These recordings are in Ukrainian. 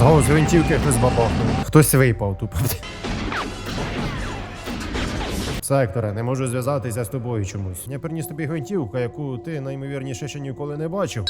Знову з гвинтівки хтось бабахнув. Хтось випав тупо. Секторе, не можу зв'язатися з тобою чомусь. Я приніс тобі гвинтівку, яку ти наймовірніше ще ніколи не бачив.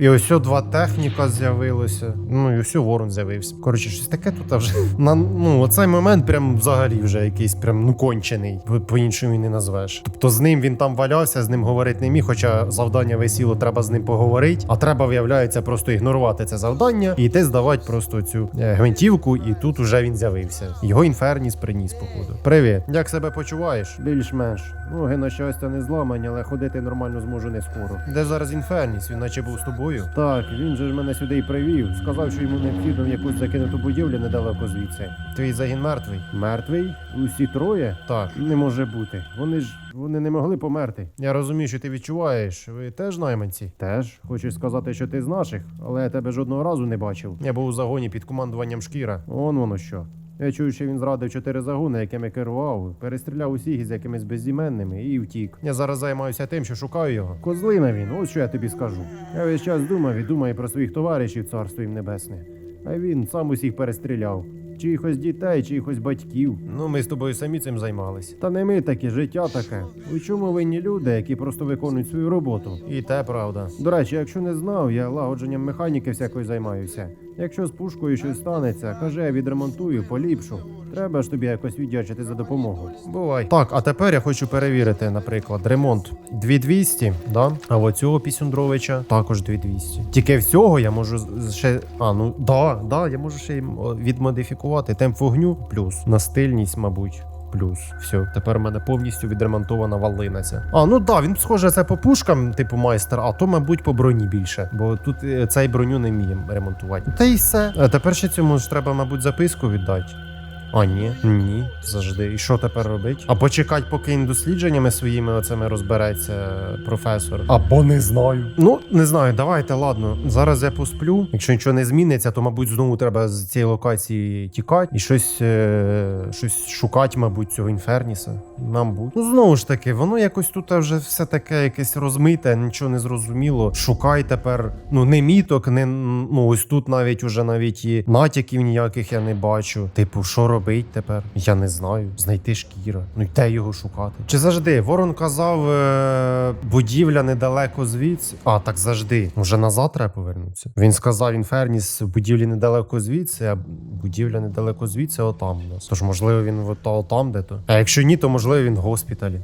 І ось два техніка з'явилося. Ну і ось ворон з'явився. Коротше, щось таке тут вже. На, ну, оцей момент прям взагалі вже якийсь прям ну кончений. По- По-іншому і не назвеш. Тобто з ним він там валявся, з ним говорити не міг, хоча завдання висіло, треба з ним поговорити. А треба, виявляється, просто ігнорувати це завдання і йти здавати просто цю е, гвинтівку, і тут уже він з'явився. Його інферніс приніс, походу. Привіт, як себе почуваєш? Більш-менш. Ноги, на щастя, не зламані, але ходити нормально зможу не скоро. Де зараз інферніс? Він наче був з тобою. Так, він же ж мене сюди і привів. Сказав, що йому необхідно в якусь закинуту будівлю недалеко звідси. Твій загін мертвий. Мертвий? Усі троє? Так. Не може бути. Вони ж вони не могли померти. Я розумію, що ти відчуваєш. Ви теж найманці? Теж. Хочу сказати, що ти з наших, але я тебе жодного разу не бачив. Я був у загоні під командуванням шкіра. Он воно що. Я чую, що він зрадив чотири загони, якими керував, перестріляв усіх із якимись безіменними і втік. Я зараз займаюся тим, що шукаю його. Козлина він, ось що я тобі скажу. Я весь час думав і думаю про своїх товаришів царство їм небесне. А він сам усіх перестріляв. Чиїхось дітей, чиїхось батьків. Ну, ми з тобою самі цим займались. Та не ми такі, життя таке. У чому винні люди, які просто виконують свою роботу? І те правда. До речі, якщо не знав, я лагодженням механіки всякої займаюся. Якщо з пушкою щось станеться, каже, відремонтую, поліпшу. Треба ж тобі якось віддячити за допомогу. Бувай. Так, а тепер я хочу перевірити, наприклад, ремонт 2200, да? А оцього Пісюндровича також 2200. Тільки всього я можу ще. А, ну да, да, я можу ще й відмодифікувати темп вогню плюс настильність, мабуть. Плюс все, тепер у мене повністю відремонтована валина ця. А, ну да, він схоже це по пушкам, типу майстер, а то, мабуть, по броні більше. Бо тут е, цей броню не вміє ремонтувати. Та й все. А тепер ще цьому ж треба, мабуть, записку віддати. А, ні, ні, завжди. І що тепер робить? А почекать, поки він дослідженнями своїми оцими розбереться професор. Або не знаю. Ну, не знаю, давайте, ладно. Зараз я посплю. Якщо нічого не зміниться, то, мабуть, знову треба з цієї локації тікати і щось, е- щось шукати, мабуть, цього інферніса. Мабуть. Ну, знову ж таки, воно якось тут вже все таке якесь розмите, нічого не зрозуміло. Шукай тепер, ну, не міток, не ну ось тут навіть уже навіть і натяків ніяких я не бачу. Типу, що робить тепер? Я не знаю. Знайти шкіра. Ну й де його шукати? Чи завжди? Ворон казав, е- будівля недалеко звідси. А, так завжди. Може назад треба повернутися. Він сказав інферніс, будівлі недалеко звідси, а будівля недалеко звідси, отам у нас. Тож, можливо, він то там, де-то. А якщо ні, то можливо він в госпіталі.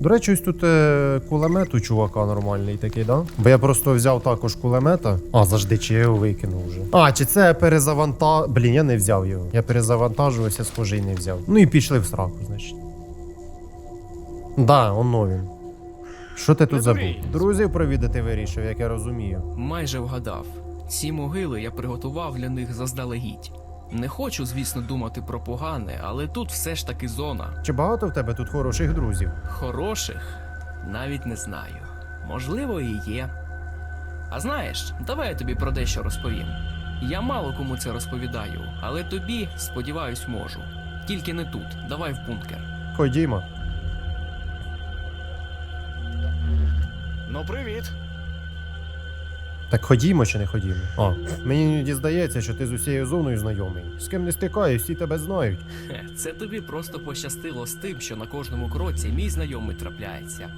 До речі, ось тут е, кулемет у чувака нормальний такий, да? Бо я просто взяв також кулемета. А, завжди, чи я його викинув вже. А, чи це перезаванта. Блін, я не взяв його. Я перезавантажувався, схоже, і не взяв. Ну і пішли в сраку, значить. Да, оно він. Що ти тут забув? Друзів провідати вирішив, як я розумію. Майже вгадав. Ці могили я приготував для них заздалегідь. Не хочу, звісно, думати про погане, але тут все ж таки зона. Чи багато в тебе тут хороших друзів? Хороших навіть не знаю. Можливо, і є. А знаєш, давай я тобі про дещо розповім. Я мало кому це розповідаю, але тобі, сподіваюсь, можу. Тільки не тут. Давай в бункер. Ходімо. Ну, привіт. Так ходімо чи не ходімо? О, мені іноді здається, що ти з усією зоною знайомий. З ким не стикаюсь, всі тебе знають. Хе, Це тобі просто пощастило з тим, що на кожному кроці мій знайомий трапляється.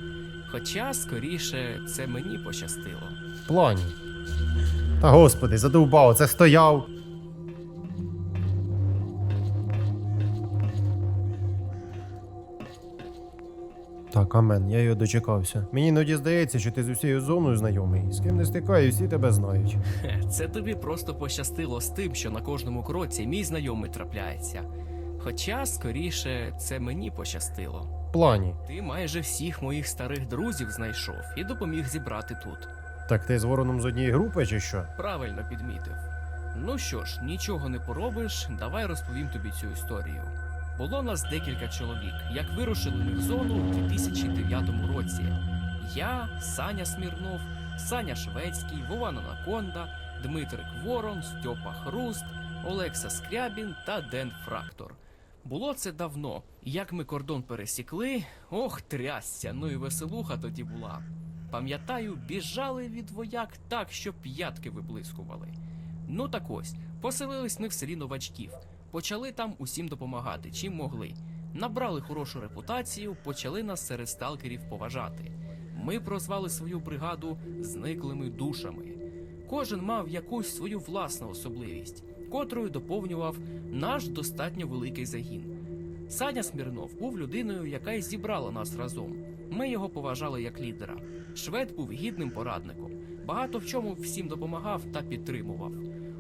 Хоча, скоріше, це мені пощастило. В плані. Та господи, задовбав, це стояв. Так, амен, я його дочекався. Мені іноді здається, що ти з усією зоною знайомий. З ким не стикаюсь, всі тебе знають. Це тобі просто пощастило з тим, що на кожному кроці мій знайомий трапляється. Хоча, скоріше, це мені пощастило. В плані. Ти майже всіх моїх старих друзів знайшов і допоміг зібрати тут. Так ти з вороном з однієї групи чи що? Правильно підмітив. Ну що ж, нічого не поробиш, давай розповім тобі цю історію. Було нас декілька чоловік, як вирушили ми в зону у 2009 році. Я, Саня Смірнов, Саня Шведський, Вован Анаконда, Дмитрик Ворон, Стьопа Хруст, Олекса Скрябін та Ден Фрактор. Було це давно. Як ми кордон пересікли, ох, трясся, ну і веселуха тоді була. Пам'ятаю, біжали від вояк так, що п'ятки виблискували. Ну так ось, поселились ми в селі новачків, почали там усім допомагати, чим могли. Набрали хорошу репутацію, почали нас серед сталкерів поважати. Ми прозвали свою бригаду зниклими душами. Кожен мав якусь свою власну особливість, котрою доповнював наш достатньо великий загін. Саня Смірнов був людиною, яка й зібрала нас разом. Ми його поважали як лідера. Швед був гідним порадником, багато в чому всім допомагав та підтримував.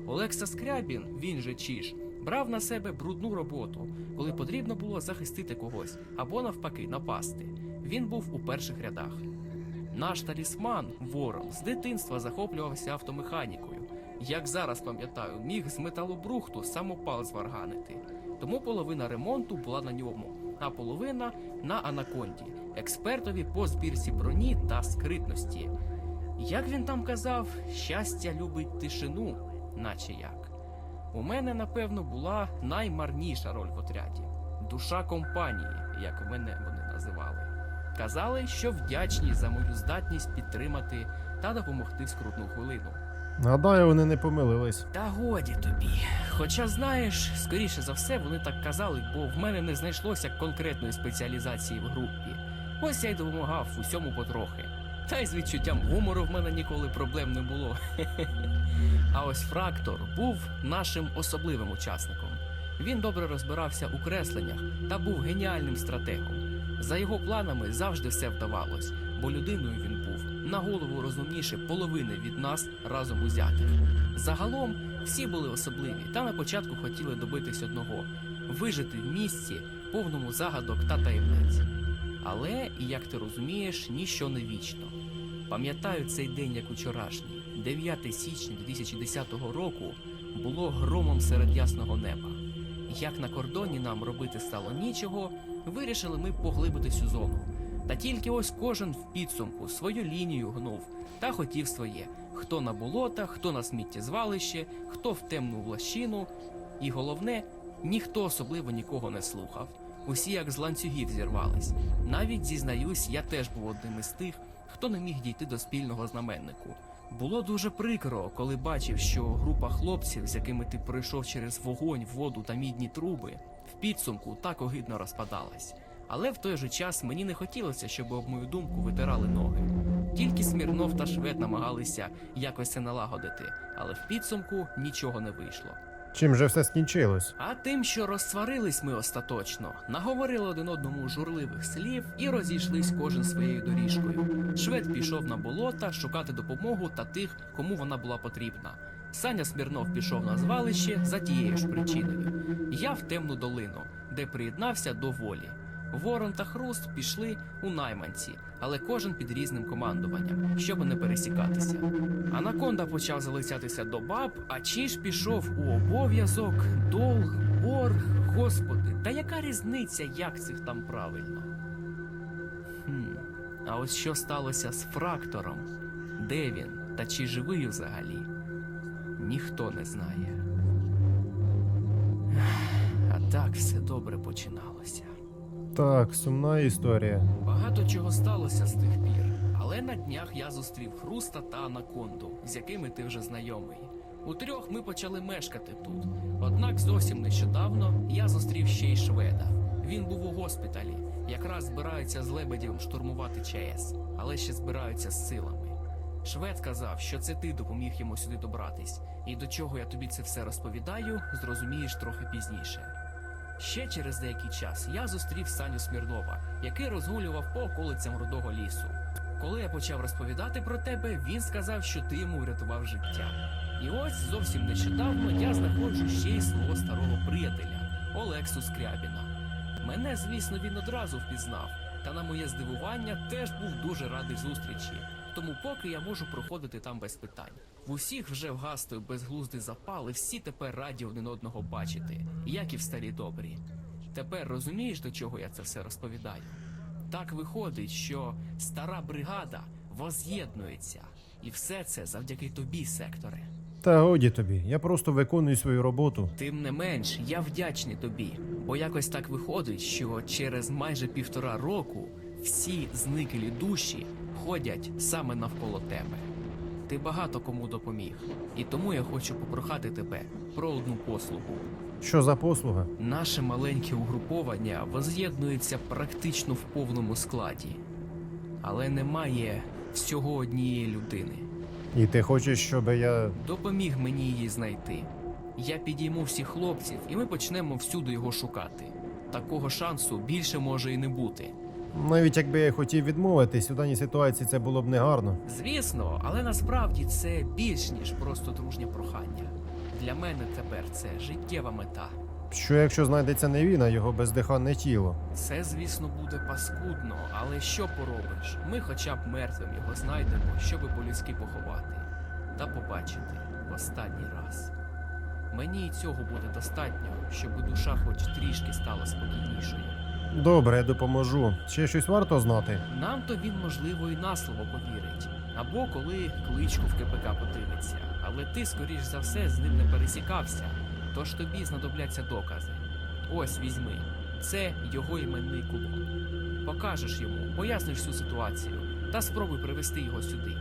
Олекса Скрябін, він же Чіж, брав на себе брудну роботу, коли потрібно було захистити когось або навпаки напасти. Він був у перших рядах. Наш талісман Ворон з дитинства захоплювався автомеханікою. Як зараз пам'ятаю, міг з металобрухту самопал зварганити. Тому половина ремонту була на ньому, а половина на анаконді, експертові по збірці броні та скритності. Як він там казав, щастя любить тишину, наче як. У мене, напевно, була наймарніша роль в отряді душа компанії, як мене вони називали. Казали, що вдячні за мою здатність підтримати та допомогти в скрутну хвилину. Гадаю, вони не помилились. Та годі тобі. Хоча, знаєш, скоріше за все, вони так казали, бо в мене не знайшлося конкретної спеціалізації в групі. Ось я й допомагав усьому потрохи. Та й з відчуттям гумору в мене ніколи проблем не було. А ось Фрактор був нашим особливим учасником. Він добре розбирався у кресленнях та був геніальним стратегом. За його планами завжди все вдавалось, бо людиною він був на голову розумніше половини від нас разом узятих. Загалом всі були особливі та на початку хотіли добитись одного вижити в місці, повному загадок та таємниць. Але, як ти розумієш, ніщо не вічно. Пам'ятаю цей день як учорашній, 9 січня 2010 року було громом серед ясного неба. Як на кордоні нам робити стало нічого, вирішили ми поглибитись у зону. Та тільки ось кожен в підсумку свою лінію гнув та хотів своє: хто на болота, хто на сміттєзвалище, хто в темну лащину. І головне, ніхто особливо нікого не слухав. Усі як з ланцюгів зірвались. Навіть зізнаюсь, я теж був одним із тих, хто не міг дійти до спільного знаменнику. Було дуже прикро, коли бачив, що група хлопців, з якими ти пройшов через вогонь, воду та мідні труби, в підсумку так огидно розпадалась. Але в той же час мені не хотілося, щоб об мою думку витирали ноги. Тільки Смірнов та Швед намагалися якось це налагодити, але в підсумку нічого не вийшло. Чим же все скінчилось? А тим, що розсварились ми остаточно, наговорили один одному журливих слів і розійшлись кожен своєю доріжкою. Швед пішов на болота шукати допомогу та тих, кому вона була потрібна. Саня Смірнов пішов на звалище за тією ж причиною. Я в темну долину, де приєднався до волі. Ворон та Хруст пішли у найманці, але кожен під різним командуванням, щоб не пересікатися. Анаконда почав залицятися до баб, а Чіж пішов у обов'язок, долг, борг, господи, та яка різниця, як цих там правильно? Хм, а ось що сталося з фрактором? Де він? Та чи живий взагалі? Ніхто не знає. А так все добре починалося. Так, сумна історія. Багато чого сталося з тих пір, але на днях я зустрів Хруста та Анаконду, з якими ти вже знайомий. У трьох ми почали мешкати тут. Однак зовсім нещодавно я зустрів ще й шведа. Він був у госпіталі, якраз збираються з лебедєвим штурмувати ЧАЕС, але ще збираються з силами. Швед сказав, що це ти допоміг йому сюди добратись, і до чого я тобі це все розповідаю, зрозумієш трохи пізніше. Ще через деякий час я зустрів Саню Смірнова, який розгулював по околицям рудого лісу. Коли я почав розповідати про тебе, він сказав, що ти йому врятував життя. І ось зовсім нещодавно я знаходжу ще й свого старого приятеля Олексу Скрябіна. Мене, звісно, він одразу впізнав, та на моє здивування теж був дуже радий зустрічі. Тому поки я можу проходити там без питань. В усіх вже вгастив безглуздий запал, і всі тепер раді один одного бачити, як і в старі добрі. Тепер розумієш, до чого я це все розповідаю? Так виходить, що стара бригада воз'єднується, і все це завдяки тобі, секторе. Та годі тобі, я просто виконую свою роботу. Тим не менш, я вдячний тобі, бо якось так виходить, що через майже півтора року всі зниклі душі ходять саме навколо тебе. Ти багато кому допоміг, і тому я хочу попрохати тебе про одну послугу. Що за послуга? Наше маленьке угруповання воз'єднується практично в повному складі, але немає всього однієї людини. І ти хочеш, щоб я. Допоміг мені її знайти. Я підійму всіх хлопців, і ми почнемо всюди його шукати. Такого шансу більше може і не бути. Навіть якби я хотів відмовитись, у даній ситуації це було б негарно. Звісно, але насправді це більш ніж просто дружнє прохання. Для мене тепер це життєва мета. Що якщо знайдеться не він, а його бездиханне тіло? Це, звісно, буде паскудно, але що поробиш? Ми хоча б мертвим його знайдемо, щоби по-людськи поховати та побачити в останній раз. Мені і цього буде достатньо, щоб душа хоч трішки стала спокійнішою. Добре, я допоможу. Ще щось варто знати. Нам то він, можливо, і на слово повірить. Або коли кличку в КПК подивиться. Але ти, скоріш за все, з ним не пересікався, тож тобі знадобляться докази. Ось візьми. Це його іменний кулон. Покажеш йому, поясниш всю ситуацію та спробуй привести його сюди.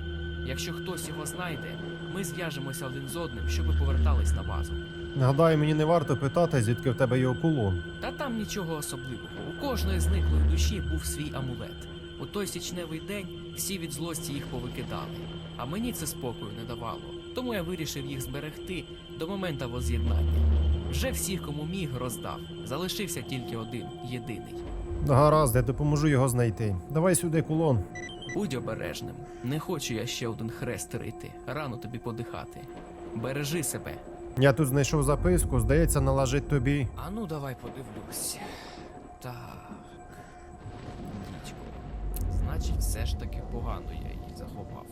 Якщо хтось його знайде, ми зв'яжемося один з одним, щоби повертались на базу. Гадаю, мені не варто питати, звідки в тебе його кулон. Та там нічого особливого. Кожної зниклої душі був свій амулет. У той січневий день всі від злості їх повикидали. А мені це спокою не давало. Тому я вирішив їх зберегти до моменту воз'єднання. Вже всіх, кому міг, роздав. Залишився тільки один єдиний. Гаразд, я допоможу його знайти. Давай сюди кулон. Будь обережним. Не хочу я ще один хрест рити. Рано тобі подихати. Бережи себе. Я тут знайшов записку, здається, належить тобі. А ну давай подивлюсь. Так. Дідько. Значить, все ж таки погано я її заховав.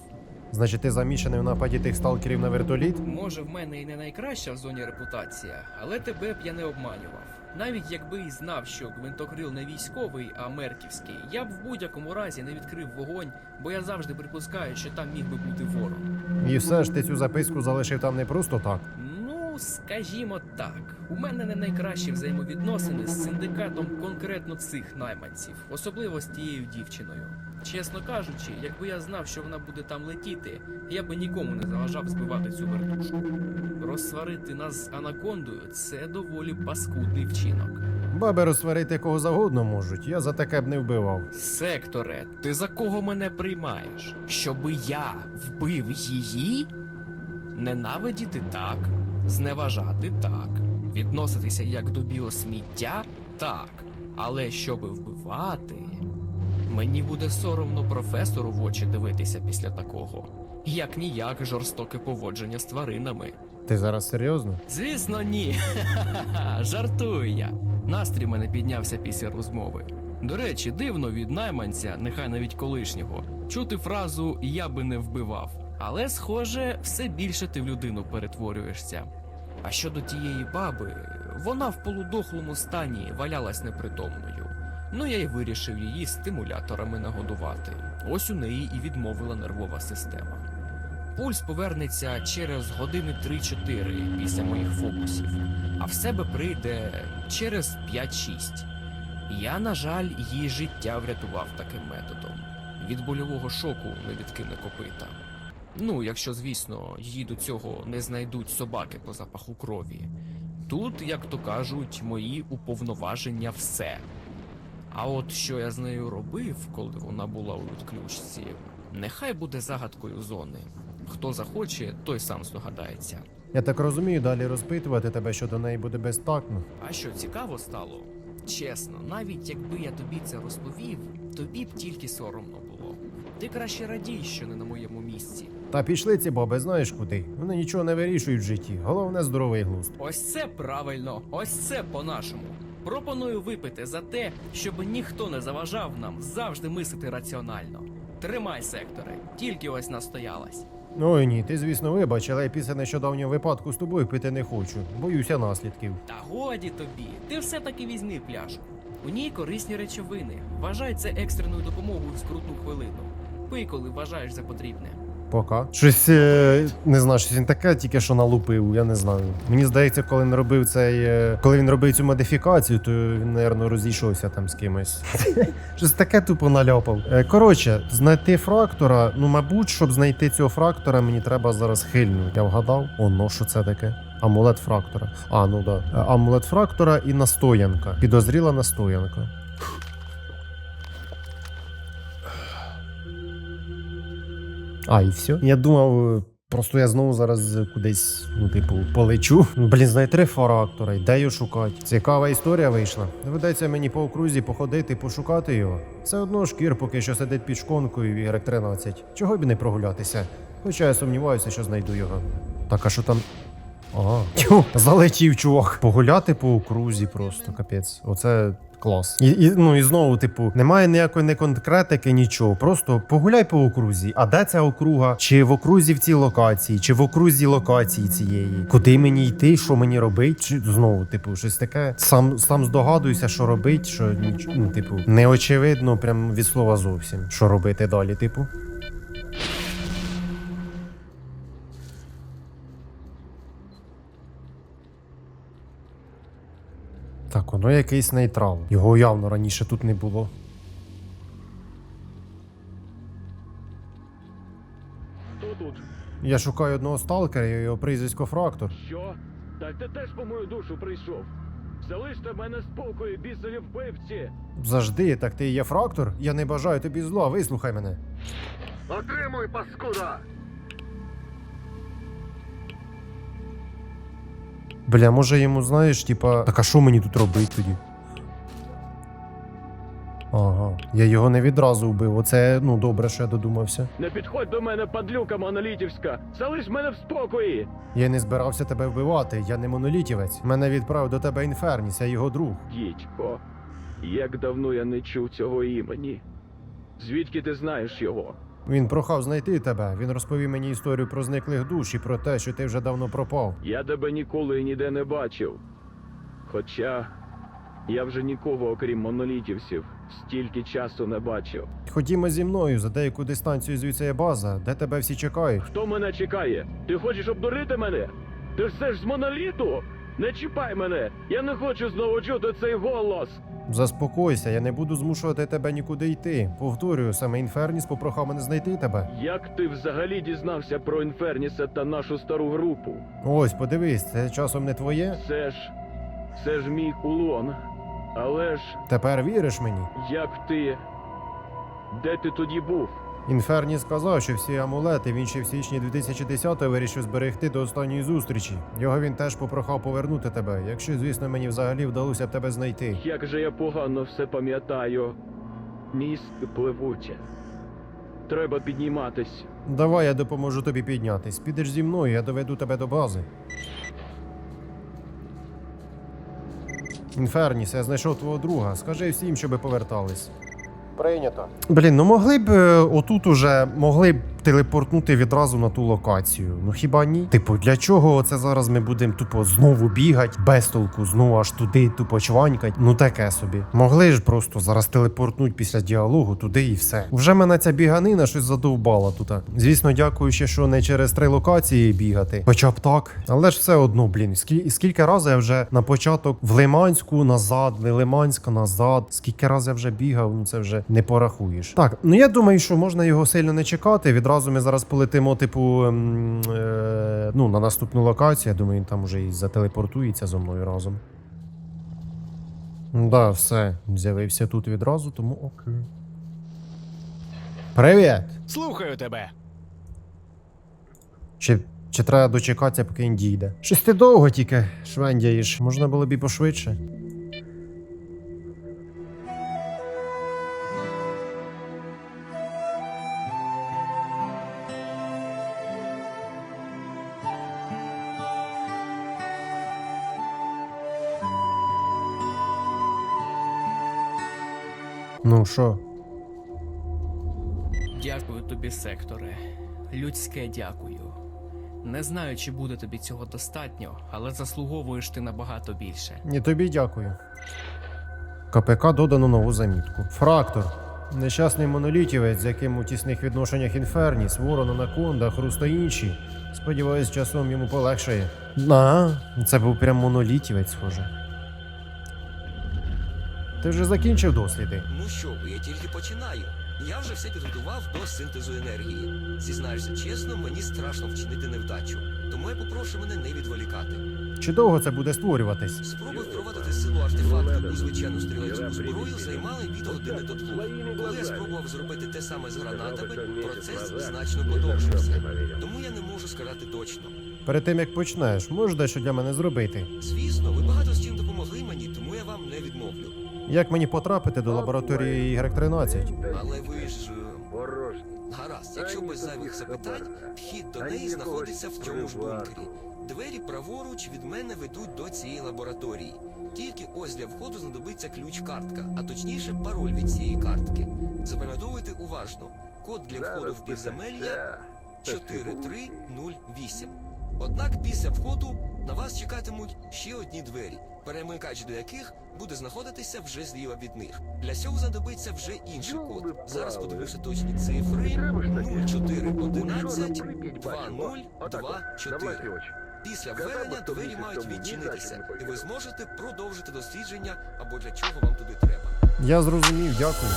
Значить, ти замішаний в нападі тих сталкерів на вертоліт? Може, в мене і не найкраща в зоні репутація, але тебе б я не обманював. Навіть якби і знав, що гвинтокрил не військовий, а мерківський, я б в будь-якому разі не відкрив вогонь, бо я завжди припускаю, що там міг би бути ворог. І все ж ти цю записку залишив там не просто так. Ну, скажімо так, у мене не найкращі взаємовідносини з синдикатом конкретно цих найманців, особливо з тією дівчиною. Чесно кажучи, якби я знав, що вона буде там летіти, я би нікому не заважав збивати цю вертушку. Розсварити нас з анакондою це доволі паскудний вчинок. Баби розсварити кого завгодно можуть, я за таке б не вбивав. Секторе, ти за кого мене приймаєш? Щоби я вбив її? Ненавидіти так, зневажати так, відноситися як до біосміття так. Але щоби вбивати, мені буде соромно професору в очі дивитися після такого. Як ніяк жорстоке поводження з тваринами. Ти зараз серйозно? Звісно, ні. Жартую я. Настрій мене піднявся після розмови. До речі, дивно від найманця, нехай навіть колишнього, чути фразу Я би не вбивав. Але, схоже, все більше ти в людину перетворюєшся. А щодо тієї баби, вона в полудохлому стані валялась непритомною. Ну я й вирішив її стимуляторами нагодувати. Ось у неї і відмовила нервова система. Пульс повернеться через години 3-4 після моїх фокусів, а в себе прийде через 5-6. Я, на жаль, її життя врятував таким методом. Від больового шоку не відкине копита. Ну, якщо, звісно, її до цього не знайдуть собаки по запаху крові. Тут, як то кажуть, мої уповноваження все. А от що я з нею робив, коли вона була у відключці, нехай буде загадкою зони. Хто захоче, той сам здогадається. Я так розумію, далі розпитувати тебе щодо неї буде безтакно. А що цікаво стало? Чесно, навіть якби я тобі це розповів, тобі б тільки соромно було. Ти краще радій, що не на моєму місці. Та пішли ці баби, знаєш куди? Вони нічого не вирішують в житті. Головне здоровий глузд. Ось це правильно, ось це по-нашому. Пропоную випити за те, щоб ніхто не заважав нам завжди мислити раціонально. Тримай, секторе, тільки ось настоялась. Ой ні, ти звісно вибач, але я після нещодавнього випадку з тобою пити не хочу. Боюся наслідків. Та годі тобі, ти все-таки візьми пляшку. У ній корисні речовини. Вважай це екстреною допомогою в скрутну хвилину. Пий, коли вважаєш за потрібне. Пока. Щось е, не знаю, щось він таке тільки що налупив, я не знаю. Мені здається, коли він робив цей. е, коли він робив цю модифікацію, то він, напевно, розійшовся там з кимось. Щось таке тупо наляпав. Е, Коротше, знайти фрактора. Ну, мабуть, щоб знайти цього фрактора, мені треба зараз хильнути. Я вгадав. О, ну що це таке? Амулет фрактора. А, ну да. Е, Амулет фрактора і настоянка. Підозріла настоянка. А, і все. Я думав, е, просто я знову зараз кудись, ну, типу, полечу. Ну, Блін, знайти три фрактора, і де його шукати. Цікава історія вийшла. Доведеться мені по окрузі походити, пошукати його. Все одно шкір поки що сидить під шконкою в ігрек 13. Чого б не прогулятися? Хоча я сумніваюся, що знайду його. Так, а що там. Ага. Тьфу, залетів чувак. Погуляти по окрузі просто, капець. Оце клас. І, і, ну і знову, типу, немає ніякої не конкретики, нічого. Просто погуляй по окрузі. А де ця округа? Чи в окрузі в цій локації, чи в окрузі локації цієї? Куди мені йти, що мені робити? Чи знову, типу, щось таке. Сам сам здогадуюся, що робить, що ну, типу, не очевидно, прям від слова зовсім. Що робити далі, типу. Так, воно якийсь нейтрал. Його явно раніше тут не було. Хто тут? Я шукаю одного сталкера, його прізвисько Фрактор. Що? Так ти теж по мою душу прийшов. Залиште мене спокою, бісові вбивці. Завжди, так ти є Фрактор? Я не бажаю тобі зла, вислухай мене. Отримуй, паскуда! Бля, може йому знаєш, типа. Так а що мені тут робити тоді? Ага, я його не відразу вбив. Оце ну добре, що я додумався. Не підходь до мене, падлюка монолітівська! Залиш мене в спокої! Я не збирався тебе вбивати, я не монолітівець. Мене відправив до тебе інферніс, я його друг. Дідько, як давно я не чув цього імені. Звідки ти знаєш його? Він прохав знайти тебе. Він розповів мені історію про зниклих душ і про те, що ти вже давно пропав. Я тебе ніколи і ніде не бачив. Хоча я вже нікого, окрім монолітівців, стільки часу не бачив. Ходімо зі мною за деяку дистанцію звідси є база, де тебе всі чекають. Хто мене чекає? Ти хочеш обдурити мене? Ти все ж з моноліту? Не чіпай мене! Я не хочу знову чути цей голос! Заспокойся, я не буду змушувати тебе нікуди йти. Повторюю, саме Інферніс попрохав мене знайти тебе. Як ти взагалі дізнався про Інферніса та нашу стару групу? Ось, подивись, це часом не твоє. Це ж. це ж мій кулон. Але ж Тепер віриш мені? як ти. Де ти тоді був? Інферніс сказав, що всі амулети він ще в січні 2010-го вирішив зберегти до останньої зустрічі. Його він теж попрохав повернути тебе, якщо, звісно, мені взагалі вдалося б тебе знайти. Як же я погано все пам'ятаю. Мізки пливуче. Треба підніматись. Давай я допоможу тобі піднятись. Підеш зі мною, я доведу тебе до бази. Інферніс, я знайшов твого друга. Скажи всім, щоби повертались. Прийнято. Блін, ну могли б е, отут уже могли б телепортнути відразу на ту локацію. Ну хіба ні? Типу, для чого це зараз ми будемо тупо знову бігати, без толку, знову аж туди, тупо чванькать. Ну таке собі. Могли ж просто зараз телепортнуть після діалогу туди і все. Вже мене ця біганина щось задовбала тут. Звісно, дякую ще, що не через три локації бігати. Хоча б так. Але ж все одно, блін, скільки, скільки разів я вже на початок в Лиманську назад, в Лиманська назад. Скільки разів я вже бігав, ну це вже не порахуєш. Так, ну я думаю, що можна його сильно не чекати. Відразу ми зараз полетимо, типу, ем, е, ну, на наступну локацію. Я думаю, він там уже і зателепортується зо мною разом. Да, все, з'явився тут відразу, тому окей. Привіт! Слухаю тебе. Чи, чи треба дочекатися, поки він дійде? Щось ти довго тільки швендяєш. Можна було б і пошвидше. Ну що? Дякую тобі, секторе. Людське дякую. Не знаю, чи буде тобі цього достатньо, але заслуговуєш ти набагато більше. І тобі дякую. КПК додано нову замітку. Фрактор. Нещасний монолітівець, з яким у тісних відношеннях Інферніс, Ворон, Анаконда, Хруст та інші. Сподіваюсь, часом йому полегшає. А, це був прям монолітівець, схоже. Ти вже закінчив досліди? Ну що ви, я тільки починаю. Я вже все підготував до синтезу енергії. Зізнаюся чесно, мені страшно вчинити невдачу. Тому я попрошу мене не відволікати. Чи довго це буде створюватись? Спроби впровадити силу артефакту у звичайну стрілецьку зброю займали від години до двох. Коли я спробував зробити те саме з гранатами, процес значно подовжився. Тому я не можу сказати точно. Перед тим як почнеш, можеш дещо для мене зробити? Звісно, ви багато з чим допомогли Як мені потрапити до лабораторії Y13? Але ви ж. е, Гаразд, якщо без зайвих запитань, вхід до неї знаходиться в цьому ж бункері. Двері праворуч від мене ведуть до цієї лабораторії. Тільки ось для входу знадобиться ключ-картка, а точніше пароль від цієї картки. Запам'ятовуйте уважно. Код для входу в підземелля 4308. Однак після входу на вас чекатимуть ще одні двері, перемикач до яких буде знаходитися вже зліва від них. Для цього знадобиться вже інший код. Зараз подивлюся точні цифри 0411 2024. Після введення двері мають відчинитися, і ви зможете продовжити дослідження або для чого вам туди треба. Я зрозумів, дякую.